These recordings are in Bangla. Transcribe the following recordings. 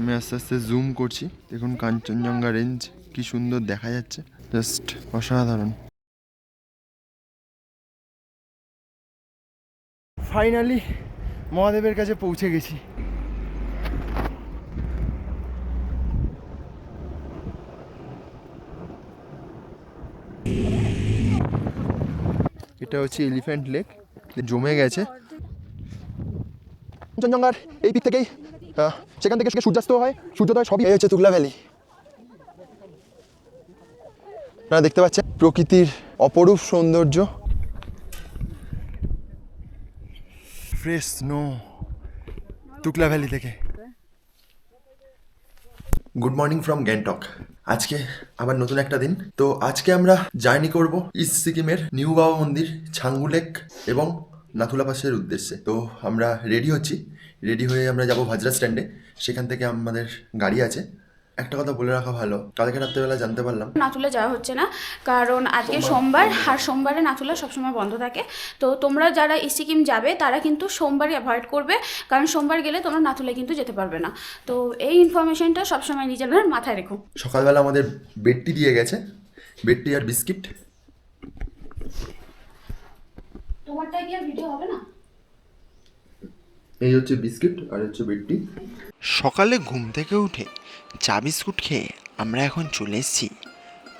আমি আস্তে আস্তে জুম করছি। দেখুন কাঞ্চনজঙ্ঘা রেঞ্জ কি সুন্দর দেখা যাচ্ছে। জাস্ট অসাধারণ। ফাইনালি মহাদেবের কাছে পৌঁছে গেছি। এটা হচ্ছে এলিফ্যান্ট লেক জমে গেছে। কাঞ্চনজঙ্ঘার এই পিক থেকেই সেখান থেকে সূর্যাস্ত হয় সূর্যোদয় সবই এই হচ্ছে তুগলা ভ্যালি। আপনারা দেখতে পাচ্ছেন প্রকৃতির অপরূপ সৌন্দর্য। ফ্রেশ স্নো তুকলা ভ্যালি থেকে। গুড মর্নিং ফ্রম গ্যাংটক আজকে আবার নতুন একটা দিন। তো আজকে আমরা জার্নি করব ইস্ট সিকিমের নিউ বাবা মন্দির ছাঙ্গুলেক এবং নাথুলা পাসের উদ্দেশ্যে। তো আমরা রেডি হচ্ছি। রেডি হয়ে আমরা যাব ভাজরা স্ট্যান্ডে সেখান থেকে আমাদের গাড়ি আছে। একটা কথা বলে রাখা ভালো কালকে রাত্রেবেলা জানতে পারলাম। নাথুলা যাওয়া হচ্ছে না কারণ আজকে সোমবার। আর সোমবারে নাথুলা সবসময় বন্ধ থাকে। তো তোমরা যারা সিকিম যাবে তারা কিন্তু সোমবারই অ্যাভয়েড করবে কারণ সোমবার গেলে তোমরা নাথুলা কিন্তু যেতে পারবে না। তো এই ইনফরমেশনটা সবসময় নিজেদের মাথায় রেখো। সকালবেলা আমাদের বেডটি দিয়ে গেছে বেডটি আর বিস্কিট। তোমারটা কি আর ভিডিও হবে না? এই হচ্ছে বিস্কিট আর হচ্ছে বেডটি সকালে ঘুম থেকে উঠে চা বিস্কুট খেয়ে আমরা এখন চলে এসেছি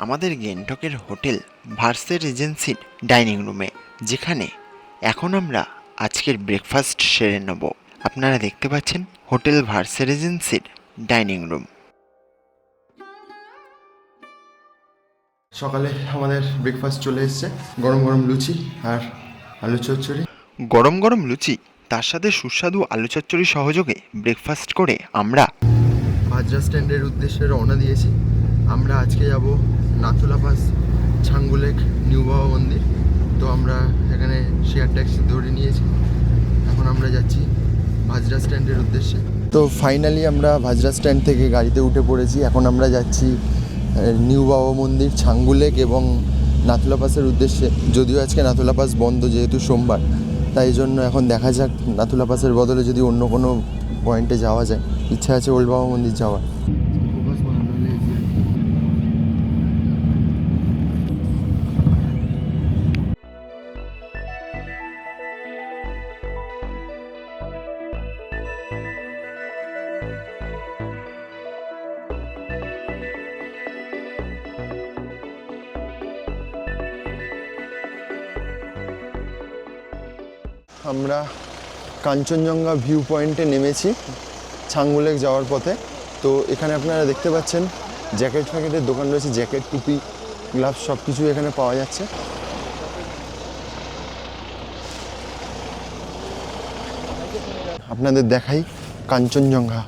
আমাদের গ্যাংটকের হোটেল ভার্সের এজেন্সির ডাইনিং রুমে যেখানে এখন আমরা আজকের ব্রেকফাস্ট সেরে নেব। আপনারা দেখতে পাচ্ছেন হোটেল ভার্সের এজেন্সির ডাইনিং রুম। সকালে আমাদের ব্রেকফাস্ট চলে এসেছে গরম গরম লুচি আর আলু চচ্চড়ি। গরম গরম লুচি তার সাথে সুস্বাদু আলু চচ্চড়ি সহযোগে ব্রেকফাস্ট করে আমরা। ভাজরা স্ট্যান্ডের উদ্দেশ্যে রওনা দিয়েছি। আমরা আজকে যাব নাথুলা পাস ছাঙ্গুলেক নিউ বাবা মন্দির। তো আমরা এখানে শেয়ার ট্যাক্সি ধরে নিয়েছি। এখন আমরা যাচ্ছি ভাজরা স্ট্যান্ডের উদ্দেশ্যে। তো ফাইনালি আমরা ভাজরা স্ট্যান্ড থেকে গাড়িতে উঠে পড়েছি। এখন আমরা যাচ্ছি নিউ বাবা মন্দির ছাঙ্গুলেক এবং নাথুলা পাসের উদ্দেশ্যে। যদিও আজকে নাথুলা পাস বন্ধ যেহেতু সোমবার। তাই জন্য এখন দেখা যাক নাথুলা পাসের বদলে যদি অন্য কোনো পয়েন্টে যাওয়া যায়। ইচ্ছা আছে ওল্ড বাবা মন্দির যাওয়ার। আমরা কাঞ্চনজঙ্ঘা ভিউ পয়েন্টে নেমেছি ছাঙ্গুলেক যাওয়ার পথে। তো এখানে আপনারা দেখতে পাচ্ছেন জ্যাকেট ফ্যাকেটের দোকান রয়েছে জ্যাকেট টুপি গ্লাভস সব কিছু এখানে পাওয়া যাচ্ছে। আপনাদের দেখাই কাঞ্চনজঙ্ঘা।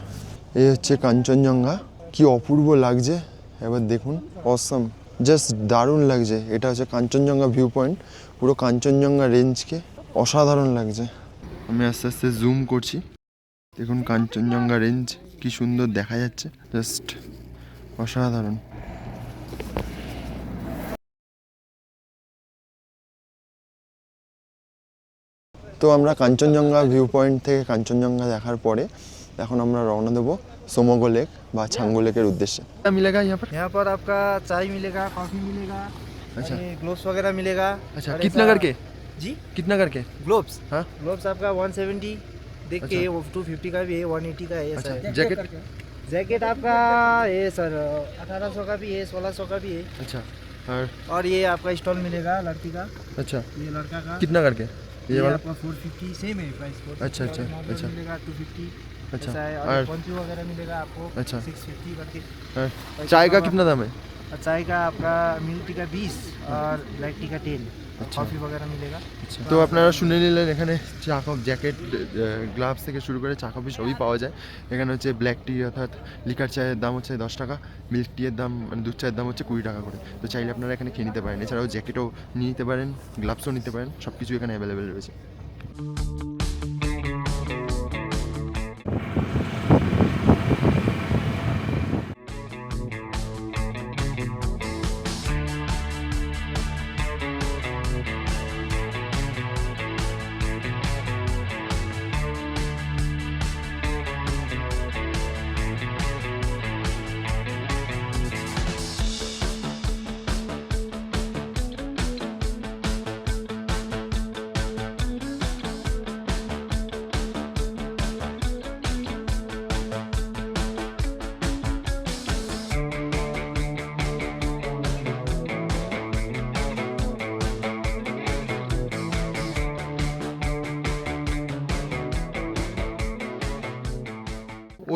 এই হচ্ছে কাঞ্চনজঙ্ঘা। কি অপূর্ব লাগছে। এবার দেখুন অসম জাস্ট দারুণ লাগছে। এটা হচ্ছে কাঞ্চনজঙ্ঘা ভিউ পয়েন্ট পুরো কাঞ্চনজঙ্ঘা রেঞ্জকে অসাধারণ লাগছে আমি আস্তে আস্তে জুম করছি দেখুন কাঞ্চনজঙ্ঘা রেঞ্জ কি সুন্দর দেখা যাচ্ছে জাস্ট অসাধারণ তো আমরা কাঞ্চনজঙ্ঘা ভিউ পয়েন্ট থেকে কাঞ্চনজঙ্ঘা দেখার পরে এখন আমরা রওনা দেবো সোমগো লেক বা ছাঙ্গো লেকের উদ্দেশ্যে মিলেগা यहाँ पर यहाँ पर आपका चाय मिलेगा कॉफी मिलेगा अच्छा। ग्लोव्स वगैरह मिलेगा अच्छा और कितना ऐसा- करके जी। कितना करके? ग्लोव्स हाँ। ग्लोव्स आपका 170 देख के टू फिफ्टी का भी है 180 का है अच्छा। जैकेट जैकेट आपका ये सर 1800 का भी है 1600 का भी है। अच्छा। और? और ये आपका स्टॉल मिलेगा लड़की का। अच्छा। ये लड़का का। कितना करके? ये, ये वाला? आपका 450 सेम है प्राइस अच्छा, अच्छा, अच्छा। मिलेगा 250 अच्छा, है। और- पंचू वगैरह मिलेगा आपको अच्छा। 650 करके। चाय का कितना दाम है? चाय का आपका मिल्क टी का 20 और ब्लैक टी का 10 अच्छा। कॉफी वगैरह मिलेगा তো আপনারা শুনে নিলেন এখানে চা কপ জ্যাকেট গ্লাভস থেকে শুরু করে চা কফি সবই পাওয়া যায় এখানে হচ্ছে ব্ল্যাক টি অর্থাৎ লিকার চায়ের দাম হচ্ছে দশ টাকা মিল্ক টিয়ের দাম মানে দুধ চায়ের দাম হচ্ছে কুড়ি টাকা করে তো চাইলে আপনারা এখানে খেয়ে নিতে পারেন এছাড়াও জ্যাকেটও নিয়ে নিতে পারেন গ্লাভসও নিতে পারেন সব কিছু এখানে অ্যাভেলেবেল রয়েছে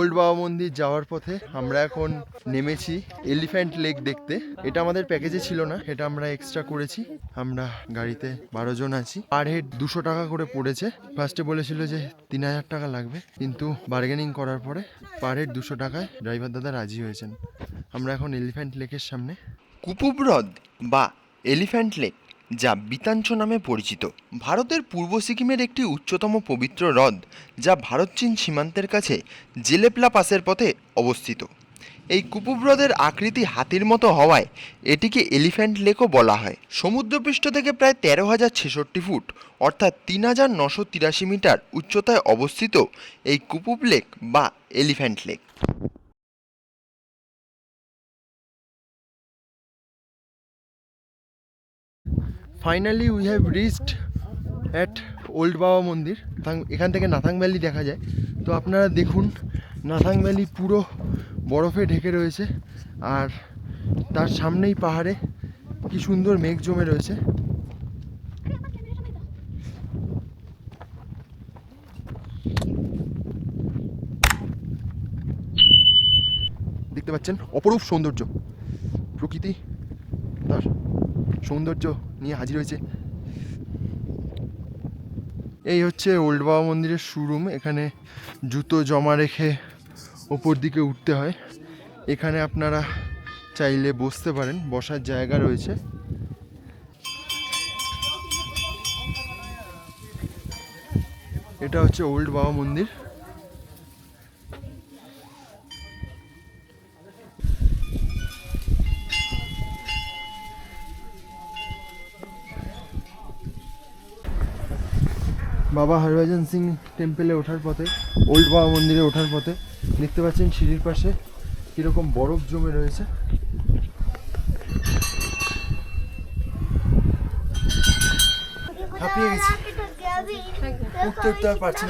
ওল্ড বাবা মন্দির যাওয়ার পথে আমরা এখন নেমেছি এলিফ্যান্ট লেক দেখতে। এটা আমাদের প্যাকেজে ছিল না, এটা আমরা এক্সট্রা করেছি। আমরা গাড়িতে বারো জন আছি। পার হেড দুশো টাকা করে পড়েছে। ফার্স্টে বলেছিল যে তিন হাজার টাকা লাগবে, কিন্তু বার্গেনিং করার পরে পার হেড দুশো টাকায় ড্রাইভার দাদা রাজি হয়েছেন। আমরা এখন এলিফ্যান্ট লেকের সামনে। কুপুব হ্রদ বা এলিফ্যান্ট লেক যা বিতাঞ্চ নামে পরিচিত। ভারতের পূর্ব সিকিমের একটি উচ্চতম পবিত্র হ্রদ, যা ভারত চীন সীমান্তের কাছে জেলেপলা পাসের পথে অবস্থিত। এই কুপুব হ্রদের আকৃতি হাতির মতো হওয়ায় এটিকে এলিফ্যান্ট লেকও বলা হয়। সমুদ্রপৃষ্ঠ থেকে প্রায় তেরো হাজার ছেষট্টি ফুট, অর্থাৎ তিন হাজার নশো তিরাশি মিটার উচ্চতায় অবস্থিত এই কুপুব লেক বা elephant lake. Finally we have reached at old Baba Mandir এখান থেকে নাথাং ভ্যালি দেখা যায়। তো আপনারা দেখুন নাথাং ভ্যালি পুরো বরফে ঢেকে রয়েছে। আর তার সামনেই পাহাড়ে কি সুন্দর মেঘ জমে রয়েছে। দেখতে পাচ্ছেন, অপরূপ সৌন্দর্য। প্রকৃতি তার। সৌন্দর্য নিয়ে হাজির হয়েছে। এই হচ্ছে ওল্ড বাবা মন্দিরের শোরুম। এখানে জুতো জমা রেখে ওপর দিকে উঠতে হয়। এখানে আপনারা চাইলে বসতে পারেন, বসার জায়গা রয়েছে। এটা হচ্ছে ওল্ড বাবা মন্দির। বাবা হরভজন সিং টেম্পেলে ওঠার পথে ওল্ড বাবা মন্দিরে ওঠার পথে, দেখতে পাচ্ছেন সিঁড়ির পাশে কীরকম বরফ জমে রয়েছে।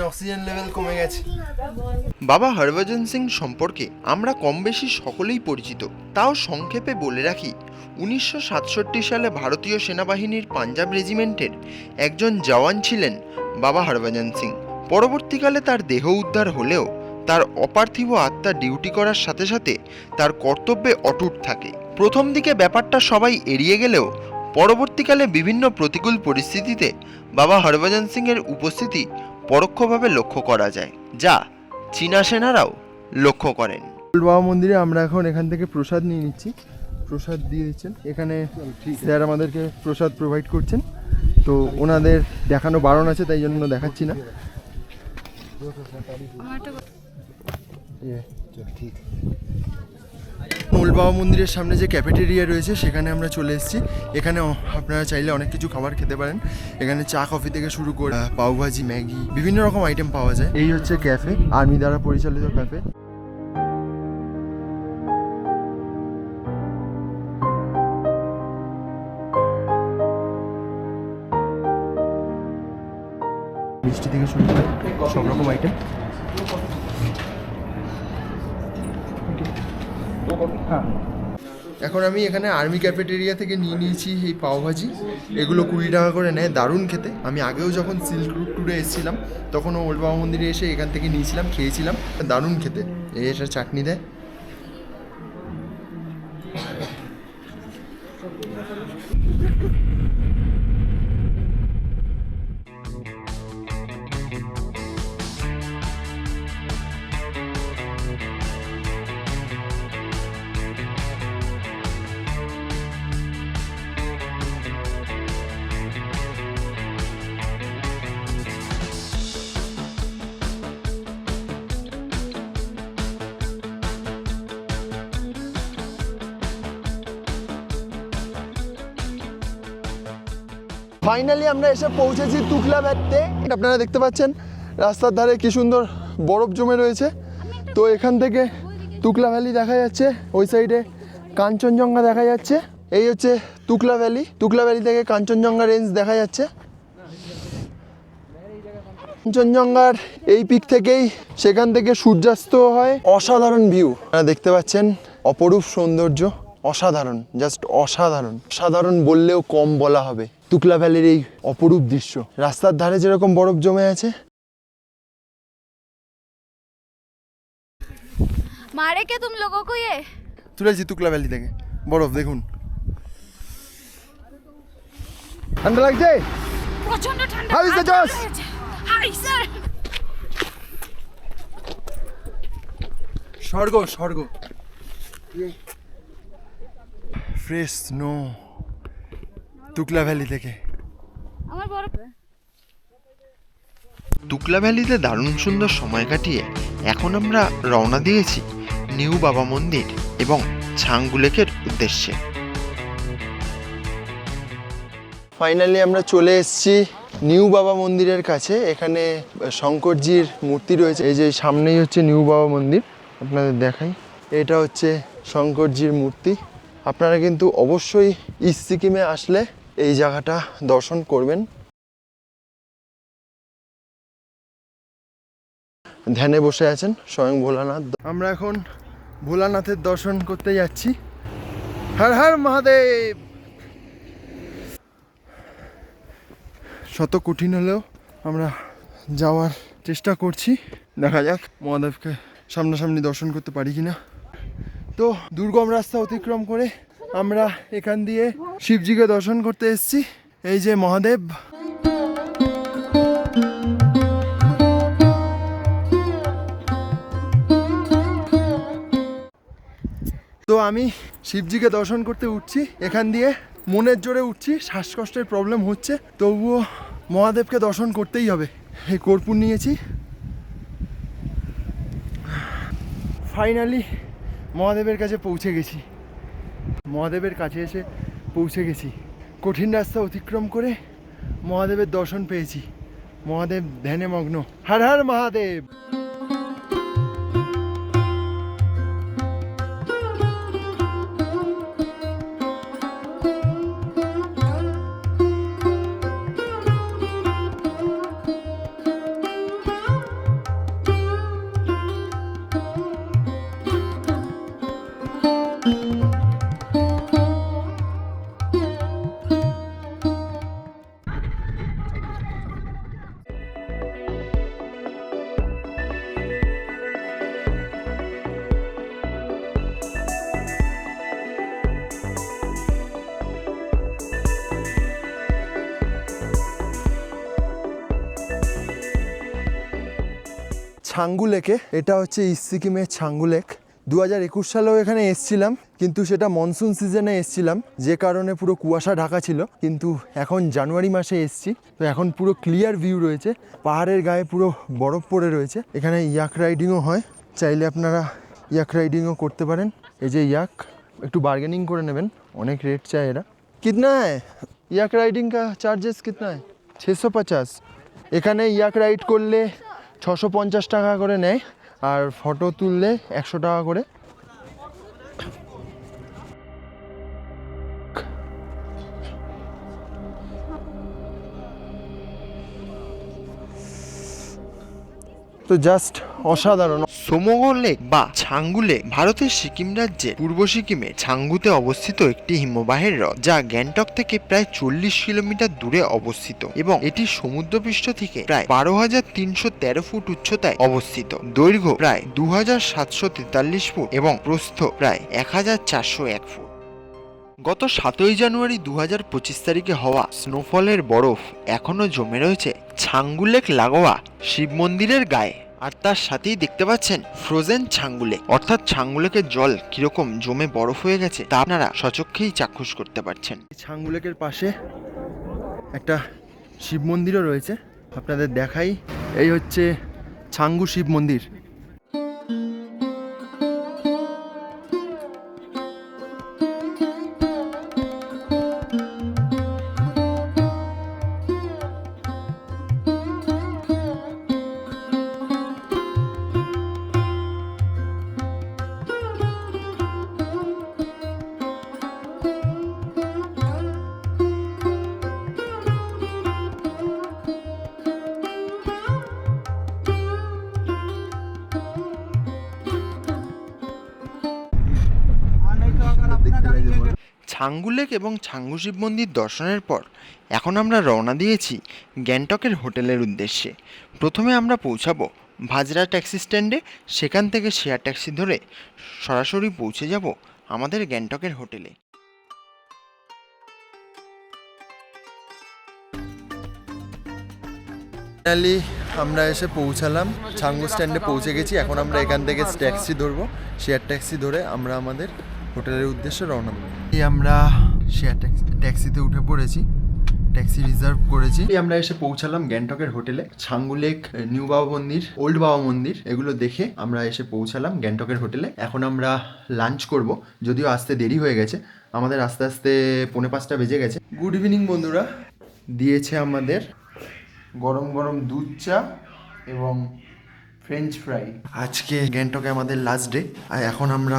অক্সিজেন লেভেল কমে গেছে। বাবা হরভজন সিং সম্পর্কে আমরা কম বেশি সকলেই পরিচিত। তাও সংক্ষেপে বলে রাখি, উনিশশো সাতষট্টি সালে ভারতীয় সেনাবাহিনীর পাঞ্জাব রেজিমেন্টের একজন জওয়ান ছিলেন বাবা হরভজন সিং। পরবর্তীকালে তার দেহ উদ্ধার হলেও তার অপার্থিব আত্মা ডিউটি করার সাথে সাথে তার কর্তব্যে অটুট থাকে। প্রথম দিকে ব্যাপারটা সবাই এড়িয়ে গেলেও পরবর্তীকালে বিভিন্ন প্রতিকূল পরিস্থিতিতে বাবা হরভজন সিংয়ের উপস্থিতি পরোক্ষভাবে লক্ষ্য করা যায় যা চীনা সেনারাও লক্ষ্য করেন। বাবা মন্দিরে আমরা এখন এখান থেকে প্রসাদ নিয়ে নিচ্ছি। প্রসাদ দিয়ে দিচ্ছেন। এখানে স্যার আমাদেরকে প্রসাদ প্রোভাইড করছেন। তো ওনাদের দেখানো বারণ আছে তাই জন্য দেখাচ্ছি না। ওল্ড বাবা মন্দিরের সামনে যে ক্যাফেটেরিয়া রয়েছে সেখানে আমরা চলে এসেছি। এখানে আপনারা চাইলে অনেক কিছু খাবার খেতে পারেন। এখানে চা কফি থেকে শুরু করে পাওভাজি ম্যাগি বিভিন্ন রকম আইটেম পাওয়া যায়। এই হচ্ছে ক্যাফে আর্মি দ্বারা পরিচালিত ক্যাফে সব রকম আইটেম এখন আমি এখানে আর্মি ক্যাফেটেরিয়া থেকে নিয়ে নিয়েছি এই পাওভাজি এগুলো কুড়ি টাকা করে নেয়, দারুণ খেতে। আমি আগেও যখন সিল্ক রুট ট্যুরে এসেছিলাম, তখন ওল্ড বাবা মন্দিরে এসে এখান থেকে নিয়েছিলাম, খেয়েছিলাম। দারুণ খেতে। এসে চাটনি দেয়। ফাইনালি আমরা এসে পৌঁছেছি তুকলা ভ্যাটতে আপনারা দেখতে পাচ্ছেন, রাস্তার ধারে কি সুন্দর বরফ জমে রয়েছে। তো এখান থেকে তুকলা ভ্যালি দেখা যাচ্ছে, ওই সাইডে কাঞ্চনজঙ্ঘা দেখা যাচ্ছে। এই হচ্ছে তুকলা ভ্যালি। তুকলা ভ্যালি থেকে কাঞ্চনজঙ্ঘা রেঞ্জ দেখা যাচ্ছে। কাঞ্চনজঙ্ঘার এই পিক থেকেই সেখান থেকে সূর্যাস্ত হয়। অসাধারণ ভিউ। দেখতে পাচ্ছেন, অপরূপ সৌন্দর্য। অসাধারণ জাস্ট অসাধারণ সাধারণ বললেও কম বলা হবে তুকলা ভ্যালির এই অপরূপ দৃশ্য রাস্তার ধারে যেরকম বরফ জমে আছে मारे क्या तुम लोगों को ये তুলেছি তুকলা ভ্যালি থেকে বরফ দেখুন ঠান্ডা লাগছে প্রচন্ড ঠান্ডা How is the Josh? Hi sir স্বর্গ স্বর্গ ফ্রেশ স্নো। তুকলা ভ্যালি থেকে। আমার বড় তুকলা ভ্যালিতে দারুণ সুন্দর সময় কাটিয়ে এখন আমরা রওনা দিয়েছি নিউ বাবা মন্দির এবং ছাংগুলেকের উদ্দেশ্যে। ফাইনালি আমরা চলে এসেছি নিউ বাবা মন্দিরের কাছে। এখানে শঙ্করজির মূর্তি রয়েছে। এই যে সামনেই হচ্ছে নিউ বাবা মন্দির। আপনাদের দেখাই। এটা হচ্ছে শঙ্করজির মূর্তি। আপনারা কিন্তু অবশ্যই ইস্ট সিকিমে আসলে এই জায়গাটা দর্শন করবেন। ধ্যানে বসে আছেন স্বয়ং ভোলানাথ। আমরা এখন ভোলানাথের দর্শন করতে যাচ্ছি। হর হর মহাদেব! শত কঠিন হলেও আমরা যাওয়ার চেষ্টা করছি। দেখা যাক মহাদেবকে সামনাসামনি দর্শন করতে পারি কিনা। তো দুর্গম রাস্তা অতিক্রম করে আমরা এখান দিয়ে শিবজিকে দর্শন করতে এসেছি। এই যে মহাদেব। তো আমি শিবজিকে দর্শন করতে উঠছি। এখান দিয়ে মনের জোরে উঠছি, শ্বাসকষ্টের প্রবলেম হচ্ছে। তবুও মহাদেবকে দর্শন করতেই হবে। এই কর্পূর নিয়েছি। ফাইনালি মহাদেবের কাছে পৌঁছে গেছি। মহাদেবের কাছে এসে পৌঁছে গেছি। কঠিন রাস্তা অতিক্রম করে মহাদেবের দর্শন পেয়েছি। মহাদেব ধ্যানে মগ্ন। হর হর মহাদেব! ছাঙ্গু লেকে, এটা হচ্ছে ইস্ট সিকিমের ছাঙ্গু লেক। দু হাজার একুশ সালেও এখানে এসছিলাম, কিন্তু সেটা মনসুন সিজনে এসছিলাম, যে কারণে পুরো কুয়াশা ঢাকা ছিল, কিন্তু এখন জানুয়ারি মাসে এসছি। তো এখন পুরো ক্লিয়ার ভিউ রয়েছে, পাহাড়ের গায়ে পুরো বরফ পড়ে রয়েছে। এখানে ইয়াক রাইডিংও হয়, চাইলে আপনারা ইয়াক রাইডিংও করতে পারেন। এই যে ইয়াক একটু বার্গেনিং করে নেবেন, অনেক রেট চায় এরা। কিতনা ইয়াক রাইডিং কা চার্জেস কিতনা ছশো পঞ্চাশ এখানে ইয়াক রাইড করলে ছশো পঞ্চাশ টাকা করে নেয়। আর ফটো তুললে একশো টাকা করে। তো জাস্ট অসাধারণ। সোমোগো লেক বা ছাঙ্গু লেক ভারতের সিকিম রাজ্যের পূর্ব সিকিমে ছাঙ্গুতে অবস্থিত একটি হিমবাহের হ্রদ, যা গ্যাংটক থেকে প্রায় চল্লিশ কিলোমিটার দূরে অবস্থিত এবং এটি সমুদ্রপৃষ্ঠ থেকে প্রায় বারো হাজার তিনশো তেরো ফুট উচ্চতায় অবস্থিত। দৈর্ঘ্য প্রায় দু হাজার সাতশো তেতাল্লিশ ফুট এবং প্রস্থ প্রায় এক হাজার চারশো এক ফুট। গত সাতই জানুয়ারি দু হাজার পঁচিশ তারিখে হওয়া স্নোফলের বরফ এখনও জমে রয়েছে ছাঙ্গুলেক লাগোয়া শিব মন্দিরের গায়ে। আর তার সাথেই দেখতে পাচ্ছেন ফ্রোজেন ছাঙ্গুলেক অর্থাৎ ছাঙ্গুলেকের জল কীরকম জমে বরফ হয়ে গেছে তা আপনারা সচক্ষেই চাক্ষুষ করতে পারছেন। ছাঙ্গুলেকের পাশে একটা শিব মন্দিরও রয়েছে। আপনাদের দেখাই, এই হচ্ছে ছাঙ্গু শিব মন্দির। ছাঙ্গুলেক এবং ছাঙ্গু শিব মন্দির দর্শনের পর এখন আমরা রওনা দিয়েছি গ্যাংটকের হোটেলের উদ্দেশ্যে। প্রথমে আমরা পৌঁছাবো ভাজরা ট্যাক্সি স্ট্যান্ডে, সেখান থেকে শেয়ার ট্যাক্সি ধরে সরাসরি পৌঁছে যাব আমাদের গ্যাংটকের হোটেলে। আমরা এসে পৌঁছালাম ছাঙ্গু স্ট্যান্ডে পৌঁছে গেছি, এখন আমরা এখান থেকে ট্যাক্সি ধরবো, শেয়ার ট্যাক্সি ধরে আমরা আমাদের হোটেলের উদ্দেশ্যে রওনা দেবো। এই আমরা শেয়ার ট্যাক্সি ট্যাক্সিতে উঠে পড়েছি, ট্যাক্সি রিজার্ভ করেছি। আমরা এসে পৌঁছালাম গ্যাংটকের হোটেলে, ছাঙ্গু লেক নিউ বাবা মন্দির, ওল্ড বাবা মন্দির, এগুলো দেখে আমরা এসে পৌঁছালাম গ্যাংটকের হোটেলে। এখন আমরা লাঞ্চ করব, যদিও আসতে দেরি হয়ে গেছে, আমাদের আস্তে আস্তে পৌনে পাঁচটা বেজে গেছে। গুড ইভিনিং বন্ধুরা। দিয়েছে আমাদের গরম গরম দুধ চা এবং ফ্রেঞ্চ ফ্রাই আজকে গ্যাংটকে আমাদের লাস্ট ডে আর এখন আমরা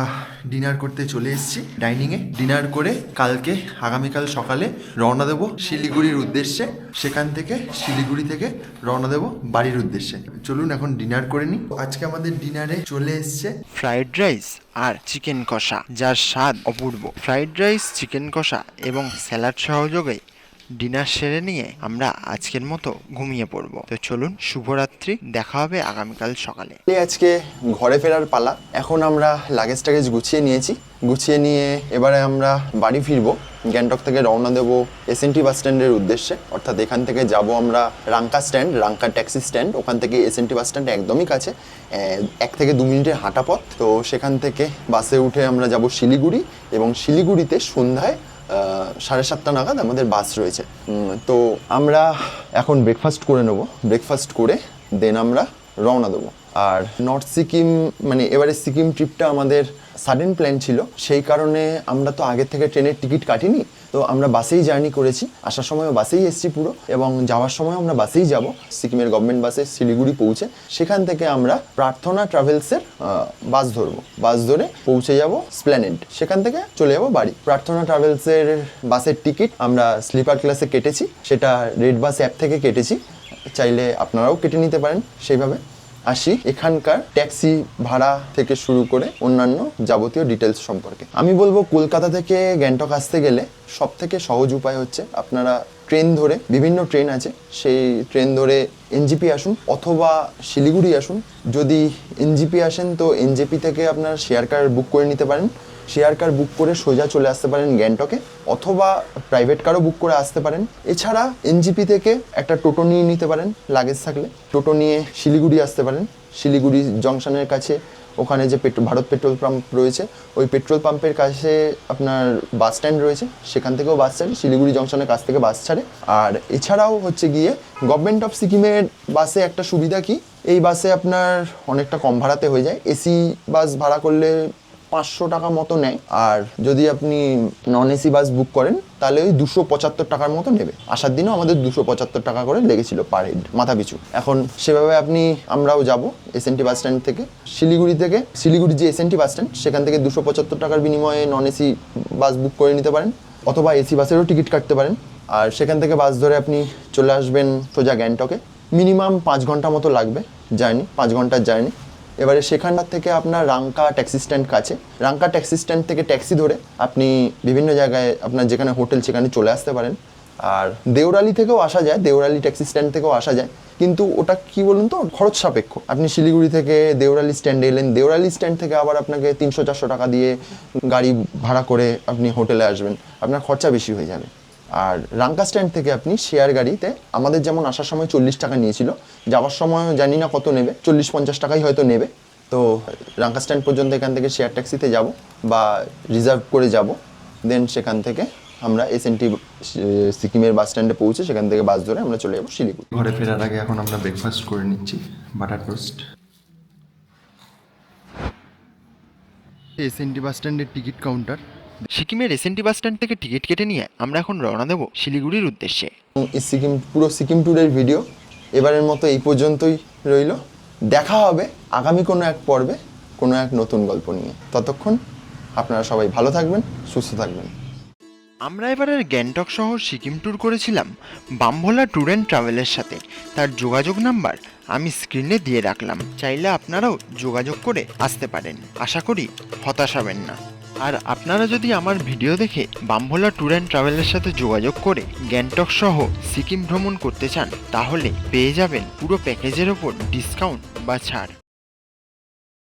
ডিনার করতে চলে এসেছি ডাইনিংয়ে ডিনার করে কালকে, আগামীকাল সকালে রওনা দেব শিলিগুড়ির উদ্দেশ্যে। সেখান থেকে, শিলিগুড়ি থেকে রওনা দেব বাড়ির উদ্দেশ্যে। চলুন এখন ডিনার করে নিই। আজকে আমাদের ডিনারে চলে এসছে ফ্রাইড রাইস আর চিকেন কষা, যার স্বাদ অপূর্ব। ফ্রাইড রাইস চিকেন কষা এবং স্যালাড সহযোগে ডিনার সেরে নিয়ে আমরা আজকের মতো ঘুমিয়ে পড়ব। তো চলুন, শুভরাত্রি, দেখা হবে আগামীকাল সকালে। আজকে ঘরে ফেরার পালা। এখন আমরা লাগেজ টাগেজ গুছিয়ে নিয়েছি। গুছিয়ে নিয়ে এবারে আমরা বাড়ি ফিরবো। গ্যাংটক থেকে রওনা দেবো এসএনটি বাস স্ট্যান্ডের উদ্দেশ্যে। অর্থাৎ এখান থেকে যাব আমরা Ranka stand Ranka taxi stand ওখান থেকে এসএনটি বাস স্ট্যান্ড একদমই কাছে। এক থেকে দু মিনিটের হাঁটা পথ। তো সেখান থেকে বাসে উঠে আমরা যাব শিলিগুড়ি এবং শিলিগুড়িতে সন্ধ্যায় সাড়ে সাতটা নাগাদ আমাদের বাস রয়েছে। তো আমরা এখন ব্রেকফাস্ট করে নেব। ব্রেকফাস্ট করে দেন আমরা রওনা দেবো। আর নর্থ সিকিম মানে এবারে সিকিম ট্রিপটা আমাদের সাডেন প্ল্যান ছিল। সেই কারণে আমরা তো আগে থেকে ট্রেনের টিকিট কাটিনি। তো আমরা বাসেই জার্নি করেছি। আসার সময়ও বাসেই এসেছি পুরো এবং যাওয়ার সময় আমরা বাসেই যাব। সিকিমের গভর্নমেন্ট বাসে শিলিগুড়ি পৌঁছে সেখান থেকে আমরা প্রার্থনা ট্রাভেলসের বাস ধরবো। বাস ধরে পৌঁছে যাব স্প্ল্যানেড সেখান থেকে চলে যাব বাড়ি। প্রার্থনা ট্রাভেলসের বাসের টিকিট আমরা স্লিপার ক্লাসে কেটেছি। সেটা রেড বাস অ্যাপ থেকে কেটেছি। চাইলে আপনারাও কেটে নিতে পারেন সেইভাবে। আসি এখানকার ট্যাক্সি ভাড়া থেকে শুরু করে অন্যান্য যাবতীয় ডিটেলস সম্পর্কে। আমি বলব কলকাতা থেকে গ্যাংটক আসতে গেলে সব থেকে সহজ উপায় হচ্ছে আপনারা ট্রেন ধরে, বিভিন্ন ট্রেন আছে, সেই ট্রেন ধরে এনজিপি আসুন অথবা শিলিগুড়ি আসুন। যদি এনজিপি আসেন তো এনজেপি থেকে আপনারা শেয়ার কার বুক করে নিতে পারেন। শেয়ার কার বুক করে সোজা চলে আসতে পারেন গ্যাংটকে অথবা প্রাইভেট কারও বুক করে আসতে পারেন। এছাড়া এনজিপি থেকে একটা টোটো নিয়ে নিতে পারেন লাগেজ থাকলে। টোটো নিয়ে শিলিগুড়ি আসতে পারেন। শিলিগুড়ি জংশনের কাছে ওখানে যে পেট্রো ভারত পেট্রোল পাম্প রয়েছে, ওই পেট্রোল পাম্পের কাছে আপনার বাস স্ট্যান্ড রয়েছে। সেখান থেকেও বাস ছাড়ে শিলিগুড়ি জংশনের কাছ থেকে বাস ছাড়ে। আর এছাড়াও হচ্ছে গিয়ে গভর্নমেন্ট অফ সিকিমের বাসে একটা সুবিধা কি? এই বাসে আপনার অনেকটা কম ভাড়াতে হয়ে যায়। এসি বাস ভাড়া করলে পাঁচশো টাকা মতো নেয়। আর যদি আপনি নন এসি বাস বুক করেন, তাহলে ওই দুশো পঁচাত্তর টাকার মতো নেবে। আসার দিনও আমাদের দুশো পঁচাত্তর টাকা করে লেগেছিল পার হেড মাথা পিছু। এখন সেভাবে আপনি, আমরাও যাব এসএনটি বাস স্ট্যান্ড থেকে। শিলিগুড়ি থেকে, শিলিগুড়ি যে এসএনটি বাস স্ট্যান্ড সেখান থেকে দুশো পঁচাত্তর টাকার বিনিময়ে নন এসি বাস বুক করে নিতে পারেন। অথবা এসি বাসেরও টিকিট কাটতে পারেন। আর সেখান থেকে বাস ধরে আপনি চলে আসবেন সোজা গ্যাংটকে। মিনিমাম পাঁচ ঘণ্টা মতো লাগবে জার্নি পাঁচ ঘণ্টার জার্নি এবারে সেখানটার থেকে আপনার রাঙ্কা ট্যাক্সি স্ট্যান্ড কাছে। রাঙ্কা ট্যাক্সি স্ট্যান্ড থেকে ট্যাক্সি ধরে আপনি বিভিন্ন জায়গায় আপনার যেখানে হোটেল সেখানে চলে আসতে পারেন। আর দেওরালি থেকেও আসা যায়, দেওরালি ট্যাক্সি স্ট্যান্ড থেকেও আসা যায়। কিন্তু ওটা কি বলুন তো? খরচ সাপেক্ষ। আপনি শিলিগুড়ি থেকে দেওরালি স্ট্যান্ডে এলেন, দেওরালি স্ট্যান্ড থেকে আবার আপনাকে তিনশো চারশো টাকা দিয়ে গাড়ি ভাড়া করে আপনি হোটেলে আসবেন। আপনার খরচা বেশি হয়ে যাবে। আর রাঙ্কা স্ট্যান্ড থেকে আপনি শেয়ার গাড়িতে আমাদের যেমন আসার সময় চল্লিশ টাকা নিয়েছিল যাওয়ার সময় জানি না কত নেবে চল্লিশ পঞ্চাশ টাকাই হয়তো নেবে। তো রাঙ্কা স্ট্যান্ড পর্যন্ত এখান থেকে শেয়ার ট্যাক্সিতে যাব বা রিজার্ভ করে যাব। দেন সেখান থেকে আমরা এসএনটি সিকিমের বাস স্ট্যান্ডে পৌঁছে সেখান থেকে বাস ধরে আমরা চলে যাব শিলিগুড়ি। ঘরে ফেরার আগে এখন আমরা ব্রেকফাস্ট করে নিচ্ছি বাটার টোস্ট এসএনটি বাস স্ট্যান্ডের টিকিট কাউন্টার সিকিমের এসএনটি বাস স্ট্যান্ড থেকে টিকিট কেটে নিয়ে আমরা এখন রওনা দেব শিলিগুড়ির উদ্দেশ্যে। এই সিকিম পুরো সিকিম ট্যুরের ভিডিও এবারের মতো এই পর্যন্তই রইল। দেখা হবে আগামী কোনো এক পর্বে কোনো এক নতুন গল্প নিয়ে। ততক্ষণ আপনারা সবাই ভালো থাকবেন সুস্থ থাকবেন। আমরা এবারের গ্যাংটক শহর সিকিম ট্যুর করেছিলাম বামভোলা ট্যুর অ্যান্ড ট্রাভেলের সাথে। তার যোগাযোগ নাম্বার আমি স্ক্রিনে দিয়ে রাখলাম। চাইলে আপনারাও যোগাযোগ করে আসতে পারেন। আশা করি হতাশ হবেন না। আর আপনারা যদি আমার ভিডিও দেখে বাম্ভোলা ট্যুর অ্যান্ড ট্রাভেলের সাথে যোগাযোগ করে গ্যাংটক সহ সিকিম ভ্রমণ করতে চান, তাহলে পেয়ে যাবেন পুরো প্যাকেজের ওপর ডিসকাউন্ট বা ছাড়।